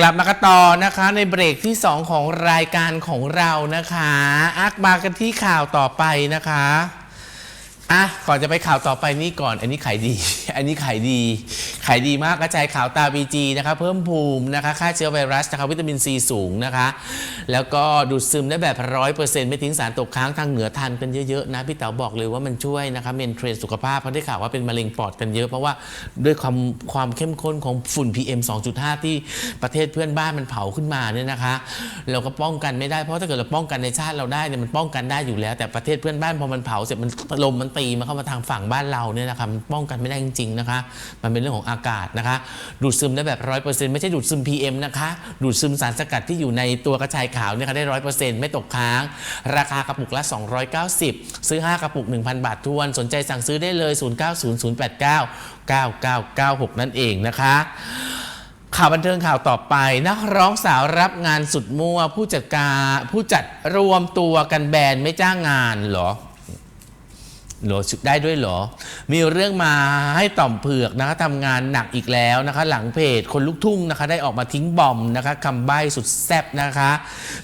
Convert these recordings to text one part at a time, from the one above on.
กลับมากันต่อนะคะในเบรกที่ 2 ของรายการของเรานะคะอักมากันที่ข่าวต่อไปนะคะอะก่อนจะไปข่าวต่อไปนี่ก่อน อันนี้ขายดี อันนี้ขายดี ขายดีมากกระจายข่าวตาบีจีนะคะ เพิ่มภูมินะคะฆ่าเชื้อไวรัสนะคะ วิตามินซีสูงนะคะ แล้วก็ดูดซึมได้แบบร้อยเปอร์เซ็นต์ไม่ทิ้งสารตกค้างทางเหนือทานกันเยอะๆนะพี่เต๋อบอกเลยว่ามันช่วยนะคะเมนเทรนสุขภาพเพราะได้ข่าวว่าเป็นมะเร็งปอดกันเยอะ เพราะว่าด้วยความความเข้มข้นของฝุ่น PM 2.5 ที่ประเทศเพื่อนบ้านมันเผาขึ้นมาเนี่ยนะคะ เราก็ป้องกันไม่ได้เพราะถ้าเกิดเราป้องกันในชาติเราได้เนี่ยมันป้องกันได้อยู่แล้ว แต่ประเทศเพื่อนบ้านพอมันเผาเสร็จมันลมมันตีมาเข้ามาทางฝั่งบ้านเราเนี่ยนะคะป้องกันไม่ได้จริงๆนะคะ มันเป็นเรื่องของอากาศนะคะ ดูดซึมได้แบบร้อยเปอร์เซ็นต์ไม่ใช่ดูดซึม PM นะคะ ดูดซึมสารสกัดที่อยู่ในตัวกระชายขาวเนี่ยค่ะได้ร้อยเปอร์เซ็นต์ไม่ตกค้าง ราคากระปุกละ 290 ซื้อ 5 กระปุก 1,000 บาททวน สนใจสั่งซื้อได้เลย 090089 9996 นั่นเองนะคะข่าวบันเทิงข่าวต่อไป นักร้องสาวรับงานสุดมั่วผู้จัดการผู้จัดรวมตัวกันแบนไม่จ้างงานเหรอ หรอได้ด้วยเหรอ มีเรื่องมาให้ต่อมเผือกนะคะทำงานหนักอีกแล้วนะคะ หลังเพจคนลุกทุ่งนะคะ ได้ออกมาทิ้งบอมนะคะคำใบ้สุดแซ่บนะคะ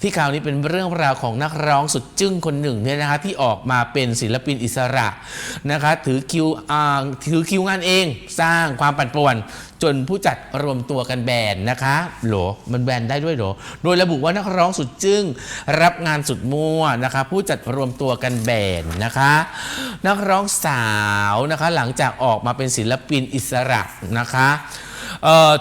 ที่ข่าวนี้เป็นเรื่องราวของนักร้องสุดจึ้งคนหนึ่งเนี่ยนะคะ ที่ออกมาเป็นศิลปินอิสระนะคะ ถือคิวอ่าถือคิวงานเอง สร้างความปั่นป่วน จนผู้จัดรวมตัวกันแบนนะคะโหรมันแบนได้ด้วยเหรอ โดยระบุว่านักร้องสุดจึ้งรับงานสุดมั่วนะคะ ผู้จัดรวมตัวกันแบนนะคะนักร้องสาวนะคะ หลังจากออกมาเป็นศิลปินอิสระนะคะ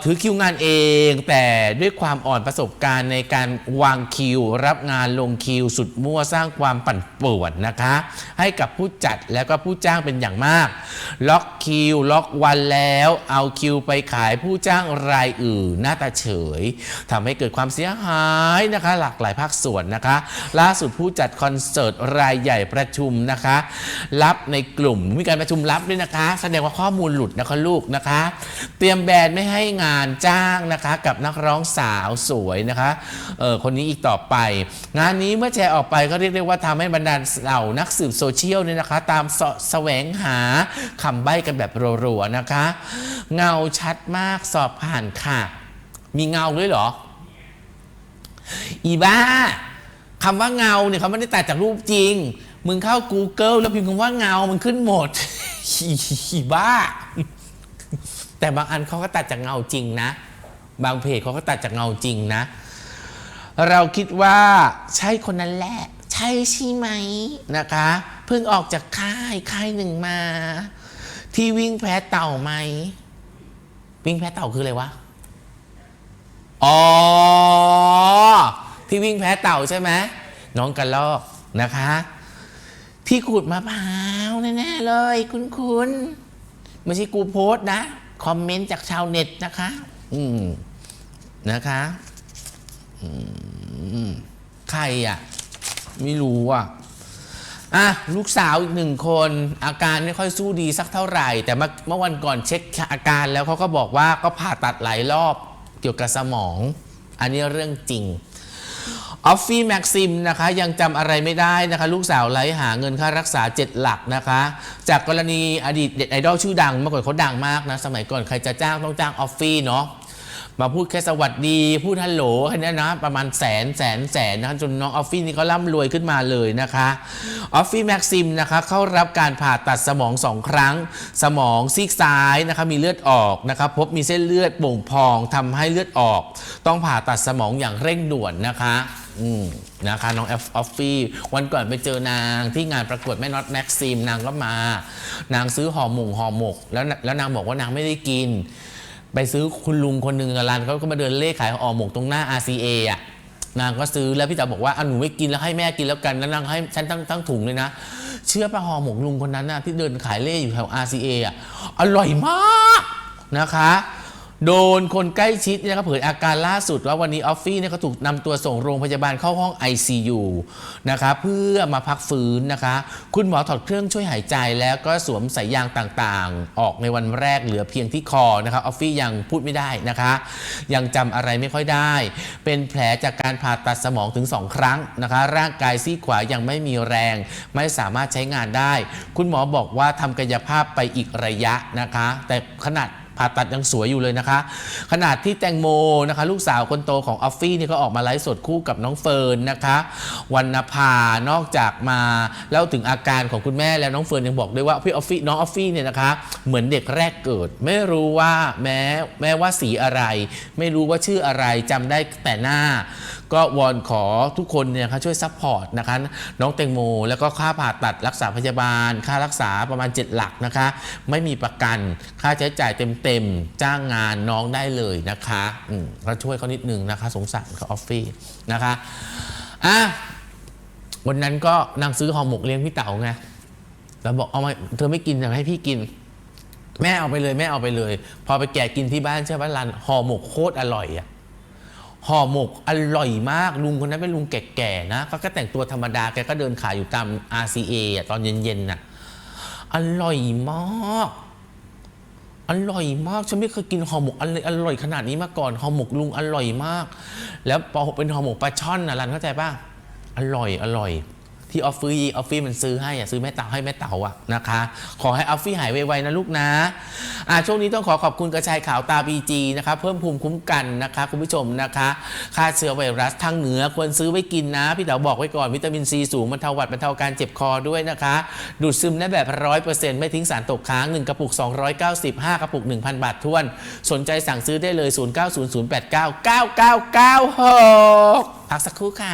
ถือคิวงานเอง แต่ด้วยความอ่อนประสบการณ์ในการวางคิว รับงานลงคิว สุดมั่วสร้างความปั่นป่วนนะคะ ให้กับผู้จัดและก็ผู้จ้างเป็นอย่างมาก ล็อกคิว ล็อกวันแล้ว เอาคิวไปขายผู้จ้างรายอื่นหน้าตาเฉยทำให้เกิดความเสียหายนะคะ หลากหลายภาคส่วนนะคะ ล่าสุดผู้จัดคอนเสิร์ตรายใหญ่ประชุมนะคะรับในกลุ่มมีการประชุมลับด้วยนะคะ แสดงว่าข้อมูลหลุดนะคะลูกนะคะ เตรียมแบรนด์ไม่ให้งานจ้างนะคะกับนักร้องสาวสวยนะคะเออคนนี้อีกต่อไป งานนี้เมื่อแชร์ออกไปก็เรียกได้ว่าทำให้บรรดาเหล่านักสืบโซเชียลเนี่ยนะคะ ตามเสาะแสวงหาคำใบ้กันแบบรัวๆนะคะ เงาชัดมากสอบผ่านค่ะ มีเงาด้วยเหรอ อีบ้าคำว่าเงาเนี่ยเขาไม่ได้ตัดจากรูปจริง มึงเข้า Google แล้วพิมพ์คำว่าเงามันขึ้นหมดอีบ้า แต่บางอันเขาก็ตัดจากเงาจริงนะ บางเพจเขาก็ตัดจากเงาจริงนะ เราคิดว่าใช่คนนั้นแหละ ใช่ใช่ไหมนะคะ เพิ่งออกจากค่ายค่ายหนึ่งมา ที่วิ่งแพ้เต่าไหม วิ่งแพ้เต่าคืออะไรวะ อ๋อ ที่วิ่งแพ้เต่าใช่ไหมน้องกระลอกนะคะ ที่ขูดมะพร้าวแน่ๆเลย คุณคุณไม่ใช่กูโพสต์นะ คอมเมนต์จากชาวเน็ตนะคะ อืมนะคะใครอะ ไม่รู้อะอะลูกสาวอีกหนึ่งคน อาการไม่ค่อยสู้ดีสักเท่าไหร่ แต่เมื่อวันก่อนเช็คอาการแล้วเขาก็บอกว่าก็ผ่าตัดหลายรอบเกี่ยวกับสมอง อันนี้เรื่องจริง ออฟฟี่แม็กซิมนะคะยังจำอะไรไม่ได้นะคะ ลูกสาวไร้หาเงินค่ารักษา 7 หลักนะคะ จากกรณีอดีตเด็ดไอดอลชื่อดังเมื่อก่อนเขาดังมากนะ สมัยก่อนใครจะจ้างต้องจ้างออฟฟี่เนาะ มาพูดแค่สวัสดีพูดฮัลโหลแค่นี้นะ ประมาณแสนแสนแสนนะจนน้องออฟฟี่นี่ก็ร่ำรวยขึ้นมาเลยนะคะออฟฟี่แม็กซิมนะคะเข้ารับการผ่าตัดสมองสองครั้ง สมองซีกซ้ายนะคะมีเลือดออกนะคะพบมีเส้นเลือดโป่งพองทำให้เลือดออก ต้องผ่าตัดสมองอย่างเร่งด่วนนะคะอืมนะคะน้องออฟฟี่วันก่อนไปเจอนางที่งานประกวดแม่น็อตแม็กซิมนางก็มา นางซื้อห่อหมงห่อหมก แล้วแล้วนางบอกว่านางไม่ได้กิน ไปซื้อคุณลุงคนหนึ่งกับร้านเขาก็มาเดินเลขขายห่อหมกตรงหน้า RCA อะนางก็ซื้อแล้วพี่จ๋าบอกว่าอะหนูไม่กินแล้วให้แม่กินแล้วกันแล้วนางให้ฉันตั้งตั้งถุงเลยนะ เชื่อปะห่อหมกลุงคนนั้นน่ะที่เดินขายเล่อยู่แถว RCA อะอร่อยมากนะคะ โดนคนใกล้ชิดนี่ยก็เผยอาการล่าสุดว่าวันนี้ออฟฟี่เนี่ยเขาถูกนำตัวส่งโรงพยาบาลเข้าห้อง ICU นะคะเพื่อมาพักฟื้นนะคะ คุณหมอถอดเครื่องช่วยหายใจแล้วก็สวมสายยางต่างๆ ออกในวันแรกเหลือเพียงที่คอนะคะออฟฟี่ยังพูดไม่ได้นะคะ ยังจำอะไรไม่ค่อยได้ เป็นแผลจากการผ่าตัดสมองถึง 2 ครั้งนะคะ ร่างกายซีขวายังไม่มีแรง ไม่สามารถใช้งานได้ คุณหมอบอกว่าทำกายภาพไปอีกระยะนะคะ แต่ขนาด ผ่าตัดยังสวยอยู่เลยนะคะ ขนาดที่แตงโมนะคะ ลูกสาวคนโตของออฟฟี่นี่ก็ออกมาไลฟ์สดคู่กับน้องเฟิร์นนะคะวันนภานอกจากมาเล่าถึงอาการของคุณแม่แล้วน้องเฟิร์นยังบอกด้วยว่าพี่ออฟฟี่น้องออฟฟี่เนี่ยนะคะ เหมือนเด็กแรกเกิด ไม่รู้ว่าแม้แม้ว่าสีอะไร ไม่รู้ว่าชื่ออะไรจำได้แต่หน้า ก็วอนขอทุกคนเนี่ยนะคะช่วยซัพพอร์ตนะคะน้องแตงโม แล้วก็ค่าผ่าตัดรักษาพยาบาล ค่ารักษาประมาณ 7 หลักนะคะ ไม่มีประกันค่าใช้จ่ายเต็มๆ จ้างงานน้องได้เลยนะคะอืมก็ช่วยเขานิดนึงนะคะ สงสารเขาออฟฟี่นะคะอะวันนั้นก็นางซื้อห่อหมกเลี้ยงพี่เต๋าไงแล้วบอกเอามาเธอไม่กินอยากให้พี่กิน แม่เอาไปเลยแม่เอาไปเลย พอไปแกะกินที่บ้านใช่ไหมร้านห่อหมกโคตรอร่อยอะ ห่อหมกอร่อยมากลุงคนนั้นเป็นลุงแก่ๆนะเขาก็แต่งตัวธรรมดาแกก็เดินขายอยู่ตาม RCA อะตอนเย็นๆน่ะอร่อยมากอร่อยมากฉันไม่เคยกินห่อหมกอร่อยอร่อยขนาดนี้มาก่อนห่อหมกลุงอร่อยมาก แล้วพอเป็นห่อหมกปลาช่อนนะรันเข้าใจป่ะอร่อยอร่อย ที่ออฟฟี่ออฟฟี่มันซื้อให้อะซื้อแม่เต่าให้แม่เต่าอะนะคะ ขอให้ออฟฟี่หายไวๆนะลูกนะอ่าช่วงนี้ต้องขอขอบคุณกระชายขาวตาบีจีนะคะเพิ่มภูมิคุ้มกันนะคะคุณผู้ชมนะคะฆ่าเชื้อไวรัสทางเหนือควรซื้อไว้กินนะ พี่เต๋าบอกไว้ก่อนวิตามินซีสูงบรรเทาหวัดบรรเทาการเจ็บคอด้วยนะคะ ดูดซึมได้แบบร้อยเปอร์เซ็นต์ไม่ทิ้งสารตกค้าง 1 กระปุก 295กระปุก 1,000 บาทท้วน สนใจสั่งซื้อได้เลย 0900899996 พักสักครู่ค่ะ